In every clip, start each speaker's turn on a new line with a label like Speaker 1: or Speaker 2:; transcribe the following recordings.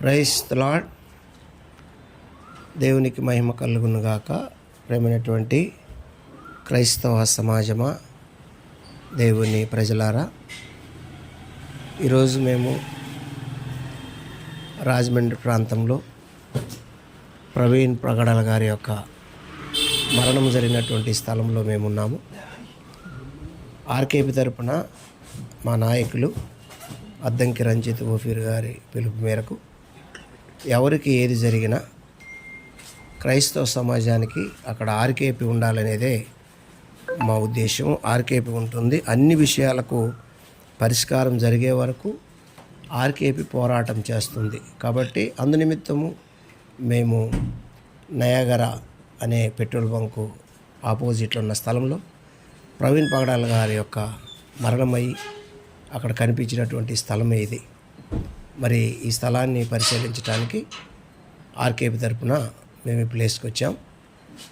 Speaker 1: Price lord దేవునికి మహిమ కలుగునుగాక. ప్రేమైనటువంటి క్రైస్తవ సమాజమా దేవుని ప్రజలారా ఈరోజు మేము రాజమండ్రి ప్రాంతంలో ప్రవీణ్ ప్రగడల గారి యొక్క మరణం జరిగినటువంటి స్థలంలో మేమున్నాము. ఆర్కేపీ తరపున మా నాయకులు అద్దంకి రంజిత్ ఓఫీర్ గారి పిలుపు మేరకు ఎవరికి ఏది జరిగినా క్రైస్తవ సమాజానికి అక్కడ ఆర్కేపీ ఉండాలనేదే మా ఉద్దేశం ఆర్కేపీ ఉంటుంది. అన్ని విషయాలకు పరిష్కారం జరిగే వరకు ఆర్కేపీ పోరాటం చేస్తుంది. కాబట్టి అందునిమిత్తము మేము నయాగర అనే పెట్రోల్ బంకు ఆపోజిట్లో ఉన్న స్థలంలో ప్రవీణ్ పగడాల గారి యొక్క మరణమై అక్కడ కనిపించినటువంటి స్థలమే ఇది. మరి ఈ స్థలాన్ని పరిశీలించడానికి ఆర్కేపీ తరపున మేము ఈ ప్లేస్కి వచ్చాం.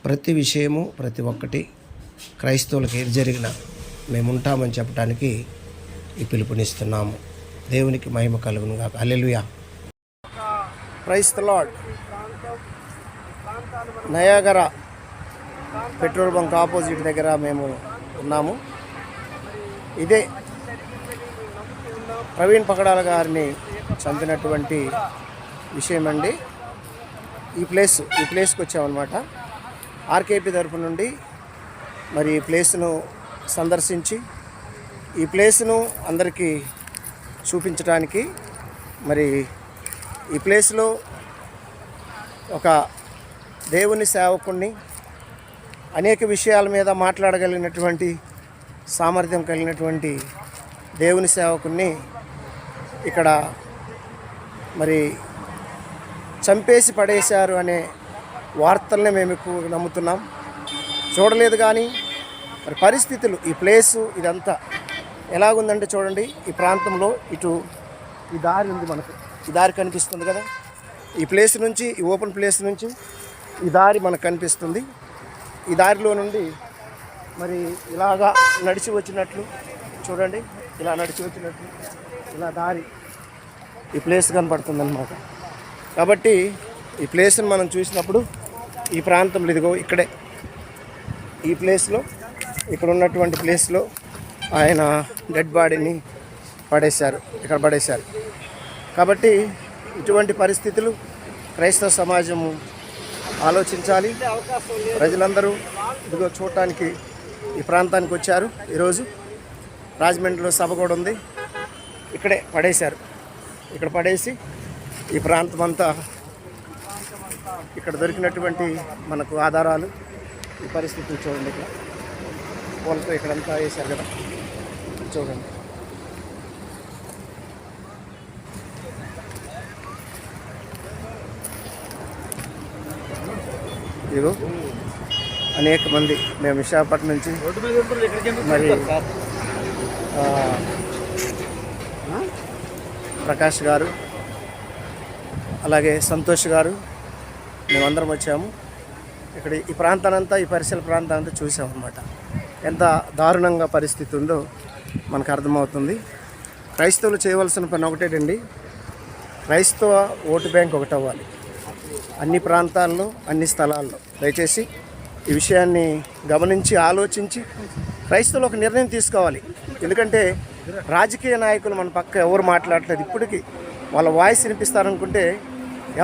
Speaker 1: ప్రతి విషయము ప్రతి ఒక్కటి క్రైస్తవులకు ఏది జరిగినా మేము ఉంటామని చెప్పడానికి ఈ పిలుపునిస్తున్నాము. దేవునికి మహిమ కలుగును కాక alleluia praise Lord. Niagara petrol bunk opposite దగ్గర మేము ఉన్నాము. ఇదే ప్రవీణ్ పకడాల గారిని చంపినటువంటి విషయం అండి ఈ ప్లేస్ ఈ ప్లేస్కి వచ్చామన్నమాట. ఆర్కేపీ తరపు నుండి మరి ఈ ప్లేస్ను సందర్శించి ఈ ప్లేస్ను అందరికీ చూపించడానికి మరి ఈ ప్లేస్లో ఒక దేవుని సేవకుణ్ణి అనేక విషయాల మీద మాట్లాడగలిగినటువంటి సామర్థ్యం కలిగినటువంటి దేవుని సేవకుణ్ణి ఇక్కడ మరి చంపేసి పడేశారు అనే వార్తల్ని మేము ఎక్కువ నమ్ముతున్నాం. చూడలేదు కానీ మరి పరిస్థితులు ఈ ప్లేసు ఇదంతా ఎలాగుందంటే చూడండి ఈ ప్రాంతంలో ఇటు ఈ దారి ఉంది మనకు. ఈ దారి కనిపిస్తుంది కదా? ఈ ప్లేస్ నుంచి ఈ ఓపెన్ ప్లేస్ నుంచి ఈ దారి మనకు కనిపిస్తుంది. ఈ దారిలో నుండి మరి ఇలాగా నడిచి వచ్చినట్లు చూడండి. ఇలా నడిచి వచ్చినట్టు ఇలా దారి ఈ ప్లేస్ కనపడుతుంది అనమాట కాబట్టి ఈ ప్లేస్ని మనం చూసినప్పుడు ఈ ప్రాంతంలో ఇదిగో ఇక్కడే. ఈ ప్లేస్లో ఇక్కడ ఉన్నటువంటి ప్లేస్లో ఆయన డెడ్ బాడీని పడేశారు ఇక్కడ పడేశారు. కాబట్టి ఇటువంటి పరిస్థితులు క్రైస్తవ సమాజము ఆలోచించాలి. ప్రజలందరూ ఇదిగో చూడటానికి ఈ ప్రాంతానికి వచ్చారు. ఈరోజు రాజమండ్రిలో సభ కూడా ఉంది. ఇక్కడే పడేశారు. ఇక్కడ పడేసి ఈ ప్రాంతం అంతా ఇక్కడ దొరికినటువంటి మనకు ఆధారాలు ఈ పరిస్థితులు చూడండి ఇక్కడ. పూలతో ఇక్కడంతా వేశారు కదా. చూడండి. ఇదిగో అనేక మంది. మేము విశాఖపట్నం నుంచి మరి ప్రకాష్ గారు అలాగే సంతోష్ గారు మేమందరం వచ్చాము. ఇక్కడ ఈ ప్రాంతానంతా ఈ పరిసర ప్రాంతానంతా చూసామన్నమాట. ఎంత దారుణంగా పరిస్థితి ఉందో మనకు అర్థమవుతుంది. క్రైస్తవులు చేయవలసిన పని ఒకటేటండి క్రైస్తవ ఓటు బ్యాంక్ ఒకటి అవ్వాలి అన్ని ప్రాంతాల్లో అన్ని స్థలాల్లో. దయచేసి ఈ విషయాన్ని గమనించి ఆలోచించి క్రైస్తవులు ఒక నిర్ణయం తీసుకోవాలి. ఎందుకంటే రాజకీయ నాయకులు మన పక్క ఎవరు మాట్లాడలేదు ఇప్పటికీ వాళ్ళ వాయిస్ వినిపిస్తారనుకుంటే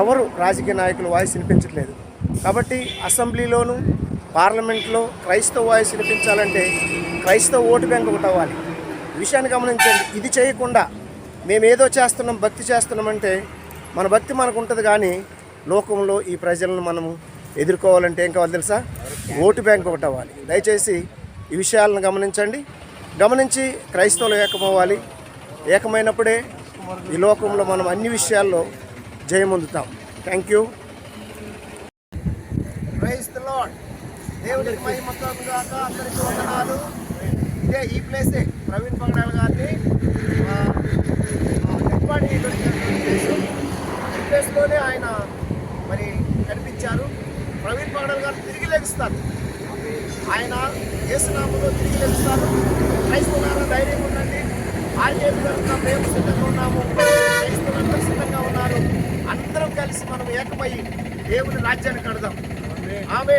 Speaker 1: ఎవరు రాజకీయ నాయకులు వాయిస్ వినిపించట్లేదు. కాబట్టి అసెంబ్లీలోను పార్లమెంట్లో క్రైస్తవ వాయిస్ వినిపించాలంటే క్రైస్తవ ఓటు బ్యాంక్ ఒకటి అవ్వాలి. విషయాన్ని గమనించండి. ఇది చేయకుండా మేము ఏదో చేస్తున్నాం భక్తి చేస్తున్నామంటే మన భక్తి మనకు ఉంటుంది కానీ లోకంలో ఈ ప్రజలను మనము ఎదుర్కోవాలంటే ఏం కావాలి తెలుసా? ఓటు బ్యాంక్ ఒకటి అవ్వాలి. దయచేసి ఈ విషయాలను గమనించండి. గమనించి క్రైస్తవులు ఏకమవ్వాలి. ఏకమైనప్పుడే ఈ లోకంలో మనం అన్ని విషయాల్లో జయమొందుతాం. థ్యాంక్ యూ దేవుడికి మహిమ అందరికీ వందనాలు. ఇదే ఈ ప్లేసే ప్రవీణ్ పగడాల్ గారిని ఆ, ప్లేసు. ఈ ప్లేస్లోనే ఆయన మరి కనిపించారు. ప్రవీణ్ పగడాల్ గారు తిరిగి లెగిస్తారు ఆయన యేసునామంలో తిరిగి లెగుస్తారు క్రైస్తవులారా ధైర్యం ఉండండి. ఆర్కేపీ తరఫున మేము సిద్ధంగా ఉన్నాము. క్రైస్తవులందరూ సిద్ధంగా ఉన్నారు. ఏకమై దేవుని రాజ్యాన్ని కడదాం. ఆమె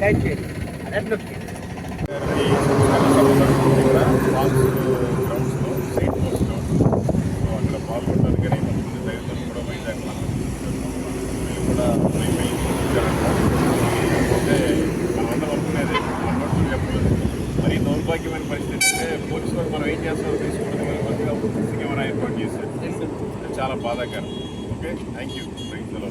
Speaker 1: థ్యాంక్ యూ
Speaker 2: అక్కడ కానీ దైవతలు కూడా వైజాగ్ వీళ్ళు కూడా బాధాకరం. ఓకే? థ్యాంక్ యూ రైతులో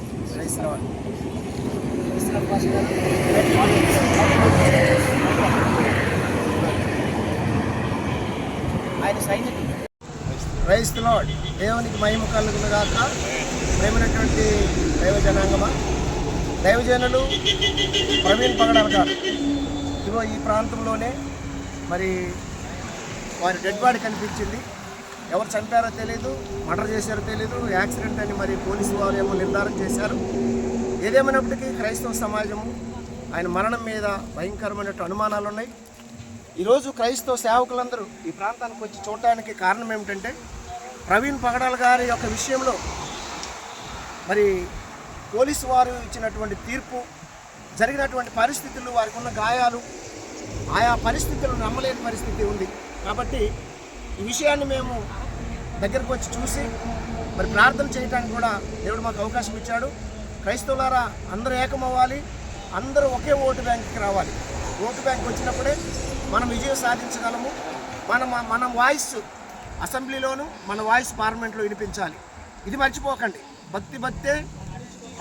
Speaker 1: ఆయన సైనికుడు క్రైస్తులో దేవునికి మహిమ కలుగునుగాక. ప్రేమైనటువంటి దైవ జనాంగమా దైవజనులు ప్రవీణ్ పగడాల్ గారు. ఇదిగో ఈ ప్రాంతంలోనే మరి వారి డెడ్ బాడీ కనిపించింది. ఎవరు చంపారో తెలియదు మర్డర్ చేశారో తెలియదు యాక్సిడెంట్ అని మరి పోలీసు వారు ఏమో నిర్ధారణ చేశారు. ఏదేమైనప్పటికీ క్రైస్తవ సమాజము ఆయన మరణం మీద భయంకరమైనటువంటి అనుమానాలు ఉన్నాయి ఈరోజు క్రైస్తవ సేవకులందరూ ఈ ప్రాంతానికి వచ్చి చూడటానికి కారణం ఏమిటంటే ప్రవీణ్ పగడాల్ గారి యొక్క విషయంలో మరి పోలీసు వారు ఇచ్చినటువంటి తీర్పు జరిగినటువంటి పరిస్థితులు వారికి ఉన్న గాయాలు ఆయా పరిస్థితులు నమ్మలేని పరిస్థితి ఉంది. కాబట్టి ఈ విషయాన్ని మేము దగ్గరకు వచ్చి చూసి మరి ప్రార్థన చేయడానికి కూడా దేవుడు మాకు అవకాశం ఇచ్చాడు. క్రైస్తవులారా అందరూ ఏకమవ్వాలి అందరూ ఒకే ఓటు బ్యాంక్కి రావాలి. ఓటు బ్యాంక్ వచ్చినప్పుడే మనం విజయం సాధించగలము. మన మన వాయిస్ అసెంబ్లీలోను మన వాయిస్ పార్లమెంట్లో వినిపించాలి. ఇది మర్చిపోకండి. భక్తి భక్తే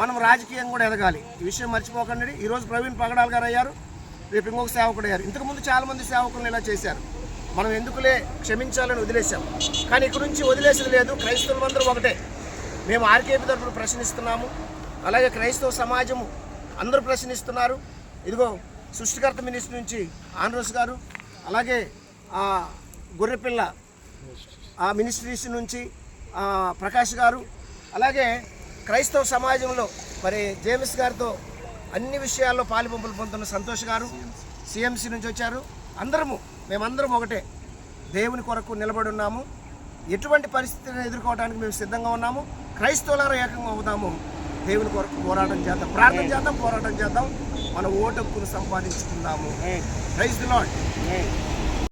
Speaker 1: మనం రాజకీయం కూడా ఎదగాలి. ఈ విషయం మర్చిపోకండి. ఈరోజు ప్రవీణ్ పగడాల్ గారు అయ్యారు రేపు ఇంకొక సేవకుడు అయ్యారు ఇంతకుముందు చాలామంది సేవకులను ఇలా చేశారు. మనం ఎందుకులే క్షమించాలని వదిలేశాం? కానీ ఇక్కడి నుంచి వదిలేసేది లేదు. క్రైస్తవులందరూ ఒకటే. మేము ఆర్కేపీ తరఫున ప్రశ్నిస్తున్నాము. అలాగే క్రైస్తవ సమాజము అందరూ ప్రశ్నిస్తున్నారు. ఇదిగో సృష్టికర్త మినిస్టర్ నుంచి ఆండ్రోస్ గారు అలాగే ఆ గొర్రెపిల్ల ఆ మినిస్ట్రీస్ నుంచి ప్రకాష్ గారు అలాగే క్రైస్తవ సమాజంలో మరి జేమ్స్ గారితో అన్ని విషయాల్లో పాలుపంపులు పొందుతున్న సంతోష్ గారు సిఎంసి నుంచి వచ్చారు. అందరము మేమందరం ఒకటే. దేవుని కొరకు నిలబడి ఉన్నాము. ఎటువంటి పరిస్థితిని ఎదుర్కోవడానికి మేము సిద్ధంగా ఉన్నాము. క్రైస్తవులారా ఏకంగా అవుదాము. దేవుని కొరకు పోరాటం చేద్దాం. ప్రార్థన చేద్దాం పోరాటం చేద్దాం. మన ఓటు హక్కును సంపాదించుకుందాము క్రైస్తు లాడ్